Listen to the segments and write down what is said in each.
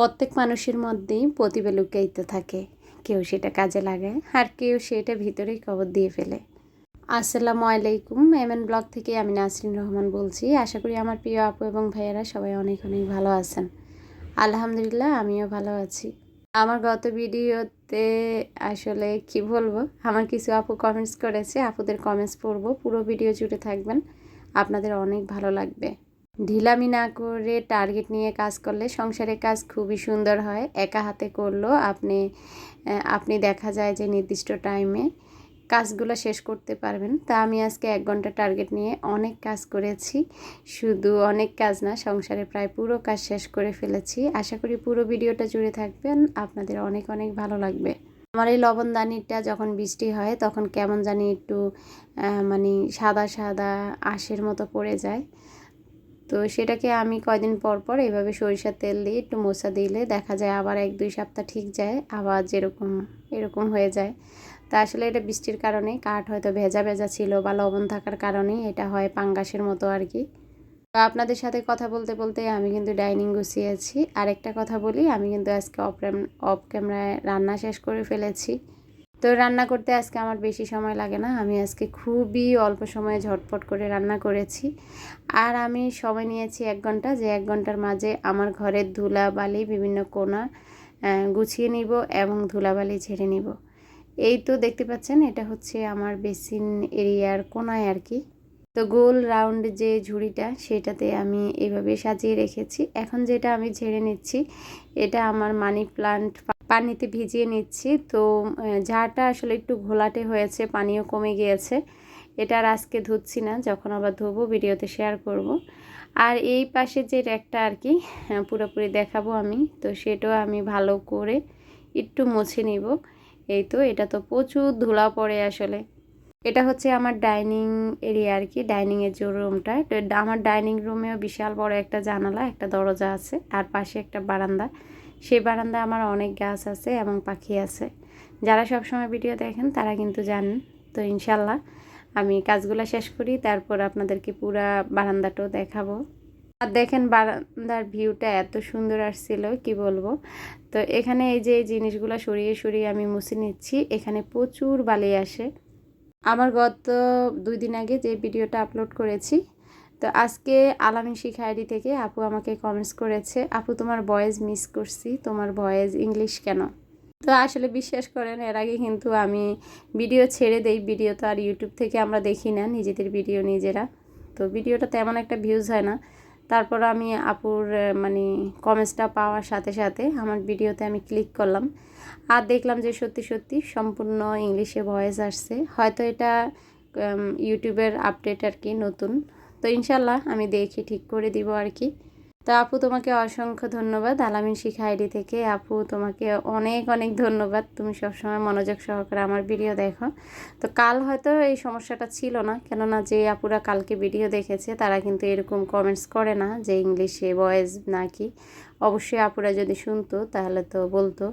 প্রত্যেক মানুষের মধ্যেই প্রতিভা লুকাইতে থাকে। কেউ সেটা কাজে লাগায় আর কেউ সেটা ভিতরেই কবর দিয়ে ফেলে। আসসালামু আলাইকুম এম এন ব্লগ থেকে আমি নাসরিন রহমান বলছি। আশা করি আমার প্রিয় আপু এবং ভাইয়েরা সবাই অনেক অনেক ভালো আছেন। আলহামদুলিল্লাহ, আমিও ভালো আছি। আমার গত ভিডিওতে আসলে কি বলব, আমার কিছু আপু কমেন্টস করেছে। আপুদের কমেন্টস পড়ব। পুরো ভিডিও জুড়ে থাকবেন। আপনাদের অনেক ভালো লাগবে। ঢিলামি না করে টার্গেট নিয়ে কাজ করলে সংসারের কাজ খুবই সুন্দর হয়। একা হাতে করলেও আপনি আপনি দেখা যায় যে নির্দিষ্ট টাইমে কাজগুলো শেষ করতে পারবেন। তা আমি আজকে এক ঘণ্টা টার্গেট নিয়ে অনেক কাজ করেছি। শুধু অনেক কাজ না, সংসারে প্রায় পুরো কাজ শেষ করে ফেলেছি। আশা করি পুরো ভিডিওটা জুড়ে থাকবেন। আপনাদের অনেক অনেক ভালো লাগবে। আমার এই লবণদানিটা যখন বৃষ্টি হয়, তখন কেমন জানি একটু মানে সাদা সাদা আঁশের মতো পড়ে যায়। তো সেটাকে আমি কয়দিন পর পর এইভাবে সরিষার তেল দিয়ে একটু মোছা দিলে দেখা যায় আবার এক দুই সপ্তাহ ঠিক যায়, আবার যেরকম, এরকম হয়ে যায়। তা আসলে এটা বৃষ্টির কারণে, কাঠ হয়তো ভেজা ভেজা ছিল বা লবণ থাকার কারণেই এটা হয় পাঙ্গাসের মতো আর কি। তো আপনাদের সাথে কথা বলতে বলতে আমি কিন্তু ডাইনিং গুছিয়েছি আরেকটা কথা বলি, আমি কিন্তু আজকে অফ অফ ক্যামেরায় রান্না শেষ করে ফেলেছি। তো রান্না করতে আজকে আমার বেশি সময় লাগে না। আমি আজকে খুবই অল্প সময়ে ঝটপট করে রান্না করেছি। আর আমি সময় নিয়েছি এক ঘণ্টা, যে এক ঘণ্টার মাঝে আমার ঘরের ধুলাবালি বিভিন্ন কোনা গুছিয়ে নিব এবং ধুলাবালি ঝেড়ে নিব। এই তো দেখতে পাচ্ছেন, এটা হচ্ছে আমার বেসিন এরিয়ার কোনায় আর কি। তো গোল রাউন্ড যে ঝুড়িটা, সেটাতে আমি এইভাবে সাজিয়ে রেখেছি। এখন যেটা আমি ঝেড়ে নিচ্ছি, এটা আমার মানি প্লান্ট পানিতে ভিজিয়ে নিচ্ছি। তো ঝাড়টা আসলে একটু ঘোলাটে হয়েছে, পানিও কমে গিয়েছে। এটা আর আজকে ধুচ্ছি না, যখন আবার ধোবো ভিডিওতে শেয়ার করব। আর এই পাশে যে র্যাকটা আর কি পুরোপুরি দেখাবো আমি, তো সেটাও আমি ভালো করে একটু মুছে নিব। এই তো, এটা তো প্রচুর ধুলা পড়ে আসলে। এটা হচ্ছে আমার ডাইনিং এরিয়া আর কি ডাইনিংয়ের যে রুমটা। আমার ডাইনিং রুমেও বিশাল বড় একটা জানালা, একটা দরজা আছে আর পাশে একটা বারান্দা। সেই বারান্দায় আমার অনেক গাছ আছে এবং পাখি আছে। যারা সবসময় ভিডিও দেখেন, তারা কিন্তু জানেন। তো ইনশাল্লাহ আমি কাজগুলো শেষ করি, তারপর আপনাদেরকে পুরা বারান্দাটাও দেখাবো। আর দেখেন বারান্দার ভিউটা এত সুন্দর আসছিল, কি বলব? তো এখানে এই যে জিনিসগুলো সরিয়ে সরিয়ে আমি মুছে নিচ্ছি, এখানে প্রচুর বালি আসে। আমার গত দুই দিন আগে যে ভিডিওটা আপলোড করেছি তো আজকে আলামিন শিখা আইডি থেকে আপু আমাকে কমেন্টস করেছে, আপু, তোমার ভয়েস মিস করছি, তোমার ভয়েস ইংলিশ কেন? তো আসলে বিশ্বাস করেন, এর আগে কিন্তু আমি ভিডিও ছেড়ে দেই ভিডিও তো আর ইউটিউব থেকে আমরা দেখি না, নিজেদের ভিডিও নিজেরা। তো ভিডিওটা তেমন একটা ভিউজ হয় না। তারপর আমি আপুর মানে কমেন্টসটা পাওয়ার সাথে সাথে আমার ভিডিওতে আমি ক্লিক করলাম। আর দেখলাম যে সত্যি সত্যি সম্পূর্ণ ইংলিশে ভয়েস আসছে। হয়তো এটা ইউটিউবের আপডেট আর কি নতুন। তো ইনশাল্লাহ আমি দেখি, ঠিক করে দিব আর কি। তো আপু, তোমাকে অসংখ্য ধন্যবাদ। আলামিন শিখা আইডি থেকে আপু, তোমাকে অনেক অনেক ধন্যবাদ। তুমি সবসময় মনোযোগ সহকারে আমার ভিডিও দেখো। তো কাল হয়তো এই সমস্যাটা ছিল না, কেননা যে আপুরা কালকে ভিডিও দেখেছে, তারা কিন্তু এরকম কমেন্টস করে না যে ইংলিশে ভয়েস নাকি। অবশ্যই আপুরা যদি শুনতো, তাহলে তো বলতো।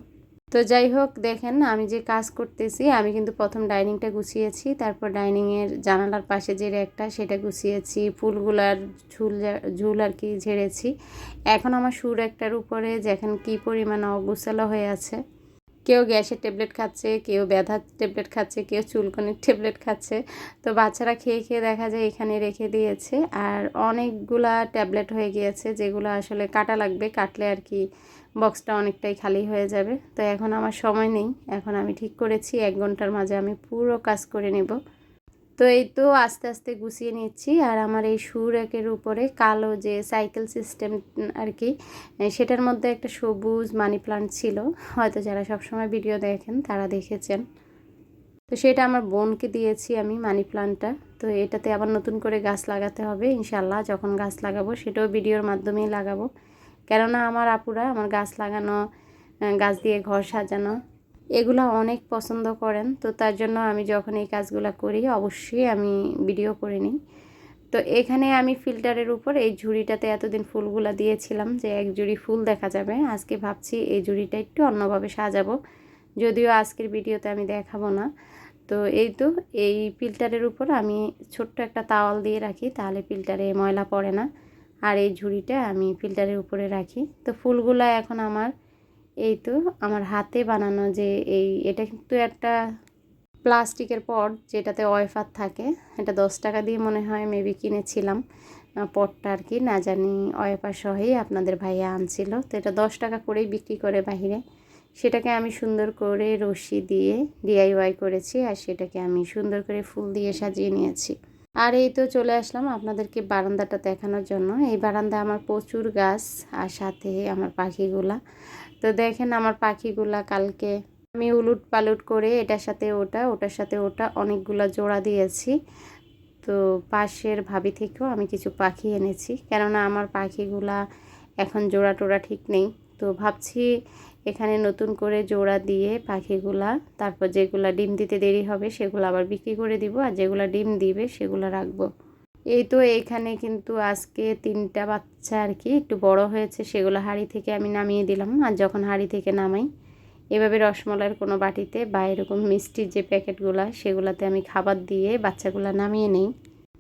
তো যাই হোক দেখেন আমি যে কাজ করতেছি, আমি কিন্তু প্রথম ডাইনিংটা গুছিয়েছি, তারপর ডাইনিংয়ের জানালার পাশে যে র্যাকটা সেটা গুছিয়েছি, ফুলগুলার ঝুল ঝুল আর কি ঝেড়েছি। এখন আমার সুর একটার উপরে যেখানে কী পরিমাণ অগুছালো হয়ে আছে। কেউ গ্যাসের ট্যাবলেট খাচ্ছে, কেউ ব্যথার ট্যাবলেট খাচ্ছে, কেউ চুলকনির ট্যাবলেট খাচ্ছে। তো বাচ্চারা খেয়ে খেয়ে দেখা যায় এখানে রেখে দিয়েছে, আর অনেকগুলা ট্যাবলেট হয়ে গিয়েছে, যেগুলো আসলে কাটা লাগবে, কাটলে আর কি বক্সটা অনেকটাই খালি হয়ে যাবে। তো এখন আমার সময় নেই। এখন আমি ঠিক করেছি, এক ঘণ্টার মাঝে আমি পুরো কাজ করে নেব। তো এই তো আস্তে আস্তে গুছিয়ে নিচ্ছি। আর আমার এই সুর একের উপরে কালো যে সাইকেল সিস্টেম আর কি, সেটার মধ্যে একটা সবুজ মানি প্লান্ট ছিল। হয়তো যারা সবসময় ভিডিও দেখেন তারা দেখেছেন। তো সেটা আমার বোনকে দিয়েছি আমি মানি প্লান্টটা। তো এটাতে আবার নতুন করে গাছ লাগাতে হবে। ইনশাল্লাহ যখন গাছ লাগাবো সেটাও ভিডিওর মাধ্যমেই লাগাবো। কেননা আমার আপুরা আমার গাছ লাগানো গাছ দিয়ে ঘর সাজানো, এগুলো অনেক পছন্দ করেন। তো তার জন্য আমি যখন এই কাজগুলো করি, অবশ্যই আমি ভিডিও করে নিই। তো এখানে আমি ফিল্টারের উপর এই ঝুড়িটাতে এতদিন ফুলগুলো দিয়েছিলাম যে এক জুড়ি ফুল দেখা যাবে। আজকে ভাবছি এই ঝুড়িটা একটু অন্যভাবে সাজাবো। যদিও আজকের ভিডিওতে আমি দেখাবো না। তো এই তো, এই ফিল্টারের উপর আমি ছোট্ট একটা তাওয়াল দিয়ে রাখি, তাহলে ফিল্টারে ময়লা পড়ে না। আর এই ঝুড়িটা আমি ফিল্টারের উপরে রাখি। তো ফুলগুলা এখন আমার এই তো, আমার হাতে বানানো যে এই, এটা কিন্তু একটা প্লাস্টিকের পট যেটাতে ওয়েফার থাকে। এটা দশ টাকা দিয়ে মনে হয় মেবি কিনেছিলাম পটটা আর কি, না জানি ওয়েফার সহই আপনাদের ভাইয়া আনছিল। তো এটা দশ টাকা করেই বিক্রি করে বাহিরে। সেটাকে আমি সুন্দর করে রশি দিয়ে ডিআইওয়াই করেছি, আর সেটাকে আমি সুন্দর করে ফুল দিয়ে সাজিয়ে নিয়েছি। আর এই তো চলে আসলাম আপনাদেরকে বারান্দাটা দেখানোর জন্য। এই বারান্দা আমার প্রচুর গাছ আর সাথে আমার পাখিগুলা। তো দেখেন আমার পাখিগুলা কালকে আমি উলুট পালুট করে এটার সাথে ওটা, ওটার সাথে ওটা অনেকগুলো জোড়া দিয়েছি। তো পাশের ভাবি থেকেও আমি কিছু পাখি এনেছি। কেননা আমার পাখিগুলা এখন জোড়া টোড়া ঠিক নেই। তো ভাবছি এখানে নতুন করে জোড়া দিয়ে পাখিগুলা, তারপর যেগুলা ডিম দিতে দেরি হবে সেগুলো আবার বিক্রি করে দিব আর যেগুলো ডিম দিবে সেগুলো রাখব। এই তো এইখানে কিন্তু আজকে তিনটা বাচ্চা আর কি, একটু বড় হয়েছে, সেগুলো হাঁড়ি থেকে আমি নামিয়ে দিলাম। আর যখন হাঁড়ি থেকে নামাই, এভাবে রসমলাইয়ের কোনো বাটিতে বা এরকম মিষ্টির যে প্যাকেটগুলো, সেগুলোতে আমি খাবার দিয়ে বাচ্চাগুলো নামিয়ে নেই।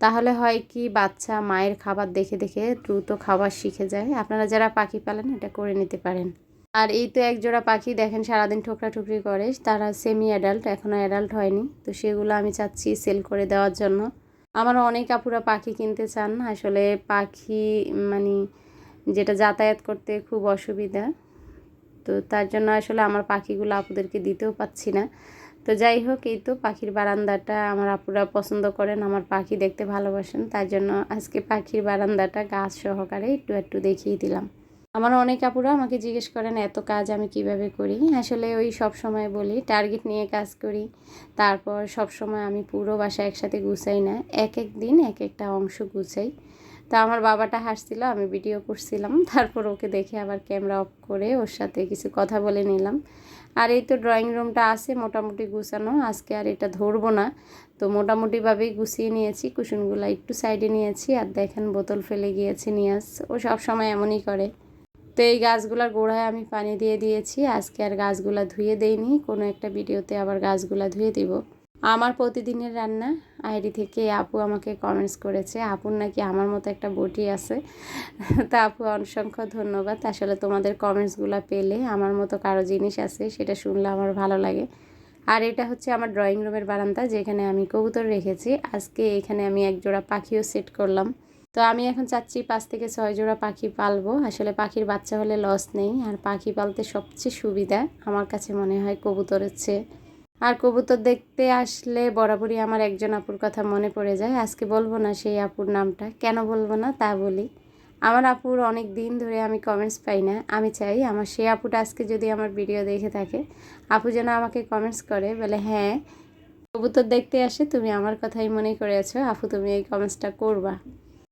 তাহলে হয় কি বাচ্চা মায়ের খাবার দেখে দেখে দ্রুত খাবার শিখে যায়। আপনারা যারা পাখি পালেন, এটা করে নিতে পারেন। আর এই তো এক জোড়া পাখি, দেখেন সারাদিন ঠোকরা ঠুকরি করে। তারা সেমি অ্যাডাল্ট এখনও অ্যাডাল্ট হয়নি। তো সেগুলো আমি চাচ্ছি সেল করে দেওয়ার জন্য। আমার অনেক আপুরা পাখি কিনতে চান। আসলে পাখি মানে যেটা যাতায়াত করতে খুব অসুবিধা। তো তার জন্য আসলে আমার পাখিগুলো আপুদেরকে দিতেও পাচ্ছি না। তো যাই হোক, এই তো পাখির বারান্দাটা আমার আপুরা পছন্দ করেন, আমার পাখি দেখতে ভালোবাসেন, তার জন্য আজকে পাখির বারান্দাটা গাছ সহকারে একটু একটু দেখিয়ে দিলাম। আমার অনেক আপুরা আমাকে জিজ্ঞেস করেন, এত কাজ আমি কীভাবে করি? আসলে ওই সব সময় বলি, টার্গেট নিয়ে কাজ করি, তারপর সব সময় আমি পুরো বাসা একসাথে গুছাই না, এক এক দিন এক একটা অংশ গুছাই। তা আমার বাবাটা হাসছিল, আমি ভিডিও করছিলাম, তারপর ওকে দেখে আবার ক্যামেরা অফ করে ওর সাথে কিছু কথা বলে নিলাম। আর এই তো ড্রয়িং রুমটা আছে, মোটামুটি গুছানো। আজকে আর এটা ধরবো না। তো মোটামুটিভাবেই গুছিয়ে নিয়েছি, কুশনগুলো একটু সাইডে নিয়েছি, আর দেখেন বোতল ফেলে গিয়েছে নিয়াজ। ও সব সময় এমনই করে। তো এই গাছগুলার গোড়ায় আমি পানি দিয়ে দিয়েছি। আজকে আর গাছগুলা ধুয়ে দেইনি, কোনো একটা ভিডিওতে আবার গাছগুলা ধুয়ে দিব। আমার প্রতিদিনের রান্না আইডি থেকে আপু আমাকে কমেন্টস করেছে, আপুর নাকি আমার মতো একটা বটি আছে? তা আপু অসংখ্য ধন্যবাদ। আসলে তোমাদের কমেন্টসগুলো পেলে আমার মতো কারও জিনিস আছে সেটা শুনলে আমার ভালো লাগে। আর এটা হচ্ছে আমার ড্রয়িং রুমের বারান্দা যেখানে আমি কবুতর রেখেছি। আজকে এখানে আমি এক জোড়া পাখিও সেট করলাম। তো আমি এখন চাচ্ছি পাঁচ থেকে ছয় জোড়া পাখি পালবো। আসলে পাখির বাচ্চা হলে লস নেই। আর পাখি পালতে সবচেয়ে সুবিধা আমার কাছে মনে হয় কবুতরের চেয়ে। আর কবুতর দেখতে আসলে বরাবরই আমার একজন আপুর কথা মনে পড়ে যায়। আজকে বলব না সেই আপুর নামটা। কেন বলব না? তা বলি। আমার আপুর অনেক দিন ধরে আমি কমেন্টস পাই না। আমি চাই আমার সেই আপুটা আজকে যদি আমার ভিডিও দেখে থাকে, আপু যেন আমাকে কমেন্টস করে, বলে হ্যাঁ কবুতর দেখতে আসে, তুমি আমার কথাই মনে করেছ আপু, তুমি এই কমেন্টসটা করবা।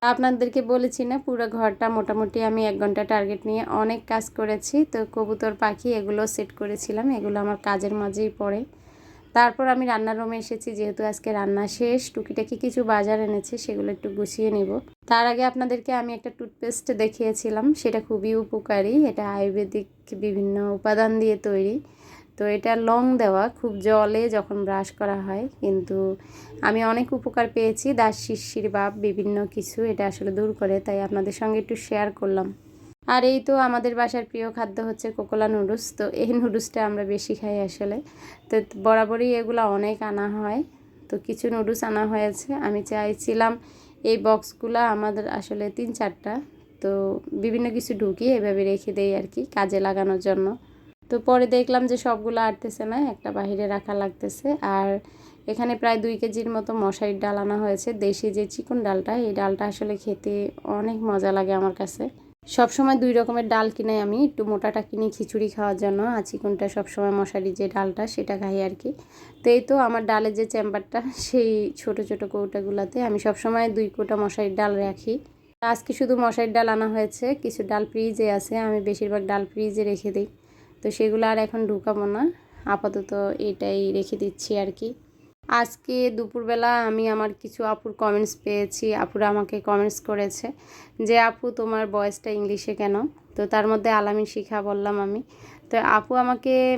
আপনাদেরকে বলেছি না, পুরো ঘরটা মোটামুটি আমি এক ঘণ্টা টার্গেট নিয়ে অনেক কাজ করেছি। তো কবুতর, পাখি, এগুলো সেট করেছিলাম। এগুলো আমার কাজের মাঝেই পড়ে। তারপর আমি রান্নার রুমে এসেছি, যেহেতু আজকে রান্না শেষ, টুকিটাকি কিছু বাজার এনেছে, সেগুলো একটু গুছিয়ে নেব। তার আগে আপনাদেরকে আমি একটা টুথপেস্ট দেখিয়েছিলাম, সেটা খুবই উপকারী, এটা আয়ুর্বেদিক বিভিন্ন উপাদান দিয়ে তৈরি। তো এটা লং দেওয়া, খুব জলে যখন ব্রাশ করা হয়, কিন্তু আমি অনেক উপকার পেয়েছি, দাস শিশির বা বিভিন্ন কিছু এটা আসলে দূর করে, তাই আপনাদের সঙ্গে একটু শেয়ার করলাম। আর এই তো আমাদের বাসার প্রিয় খাদ্য হচ্ছে কোকোলা নুডলস। তো এই নুডলসটা আমরা বেশি খাই আসলে। তো বরাবরই এগুলো অনেক আনা হয়। তো কিছু নুডলস আনা হয়েছে। আমি চাইছিলাম এই বক্সগুলো আমাদের আসলে তিন চারটা। তো বিভিন্ন কিছু ঢুকিয়ে এভাবে রেখে দেই আর কি, কাজে লাগানোর জন্য। তো পরে দেখলাম যে সবগুলো আটতেছে না, একটা বাহিরে রাখা লাগতেছে। আর এখানে প্রায় দুই কেজির মতো মশারির ডাল আনা হয়েছে। দেশি যে চিকন ডালটা, এই ডালটা আসলে খেতে অনেক মজা লাগে আমার কাছে। সবসময় দুই রকমের ডাল কিনে আমি। একটু মোটাটা কিনি খিচুড়ি খাওয়ার জন্য, আর চিকনটা সবসময় মশারি যে ডালটা সেটা খাই আর কি। তো এই তো আমার ডালের যে চেম্বারটা, সেই ছোট ছোট কৌটাগুলোতে আমি সবসময় দুই কোটা মশারির ডাল রাখি। আজকে শুধু মশারির ডাল আনা হয়েছে, কিছু ডাল ফ্রিজে আছে, আমি বেশিরভাগ ডাল ফ্রিজে রেখে দিই। তো সেগুলো আর এখন ঢুকাবো না, আপাতত এটাই রেখে দিচ্ছি আর কি। আজকে দুপুরবেলা আমি আমার কিছু আপুর কমেন্টস পেয়েছি। আপুরা আমাকে কমেন্টস করেছে যে, আপু, তোমার বয়েসটা ইংলিশে কেন? তো তার মধ্যে আলামিন শিখা বললাম আমি। তো আপু আমাকে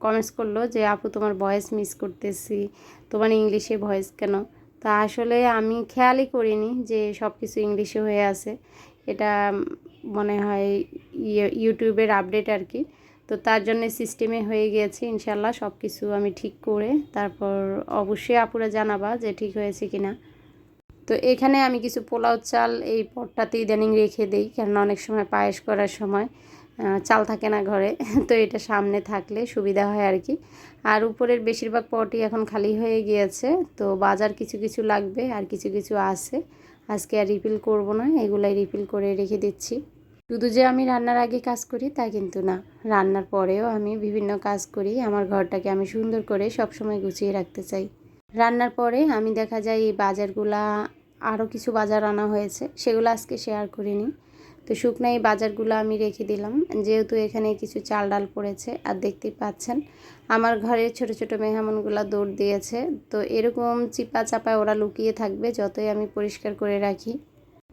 কমেন্টস করল যে, আপু, তোমার ভয়েস মিস করতেছি। তোমার ইংলিশে ভয়েস কেন? তা আসলে আমি খেয়ালই করিনি যে সব কিছু ইংলিশে হয়ে আছে। এটা মনে হয় ইয়ে- ইউটিউবের আপডেট আর কি। তো তার জন্য সিস্টেমে হয়ে গিয়েছে ইনশাল্লাহ সব কিছু আমি ঠিক করে। তারপর অবশ্যই আপুরা জানাবা যে ঠিক হয়েছে কি না তো এখানে আমি কিছু পোলাও চাল এই পটটাতে ইদানিং রেখে দিই, কেননা অনেক সময় পায়েস করার সময় চাল থাকে না ঘরে, তো এটা সামনে থাকলে সুবিধা হয় আর কি। আর উপরের বেশিরভাগ পটই এখন খালি হয়ে গিয়েছে, তো বাজার কিছু কিছু লাগবে আর কিছু কিছু আছে। আজকে আর রিফিল করব না, এগুলাই রিফিল করে রেখে দিচ্ছি। শুধু যে আমি রান্নার আগে কাজ করি, তা কিন্তু না। রান্নার পরেও আমি বিভিন্ন কাজ করি, আমার ঘরটাকে আমি সুন্দর করে সবসময় গুছিয়ে রাখতে চাই। রান্নার পরে আমি দেখা যায় এই বাজারগুলা আরও কিছু বাজার আনা হয়েছে, সেগুলো আজকে শেয়ার করিনি। তো শুকনো এই বাজারগুলো আমি রেখে দিলাম। যেহেতু এখানে কিছু চাল ডাল পড়েছে, আর দেখতেই পাচ্ছেন, আমার ঘরে ছোট ছোট মেহমানগুলো দৌড় দিয়েছে। তো এরকম চিপা চাপায় ওরা লুকিয়ে থাকবে, যতই আমি পরিষ্কার করে রাখি।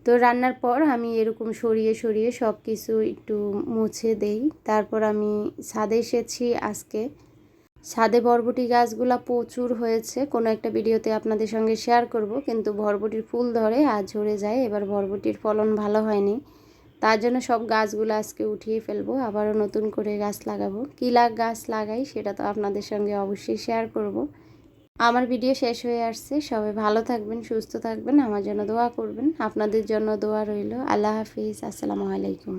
তো রান্নার পর আমি এরকম সরিয়ে সরিয়ে সব কিছু একটু মুছে দেই। তারপর আমি ছাদে এসেছি আজকে। ছাদে বরবটি গাছগুলা প্রচুর হয়েছে। কোনো একটা ভিডিওতে আপনাদের সঙ্গে শেয়ার করব, কিন্তু বরবটির ফুল ধরে আর ঝরে যায়। এবার বরবটির ফলন ভালো হয়নি। তার জন্য সব গাছগুলো আজকে উঠিয়ে ফেলব। আবারও নতুন করে গাছ লাগাবো। কী লাগ, গাছ লাগাই সেটা তো আপনাদের সঙ্গে অবশ্যই শেয়ার করব। আমার ভিডিও শেষ হয়ে আসছে। সবাই ভালো থাকবেন, সুস্থ থাকবেন, আমার জন্য দোয়া করবেন। আপনাদের জন্য দোয়া রইল। আল্লাহ হাফিজ। আসসালামু আলাইকুম।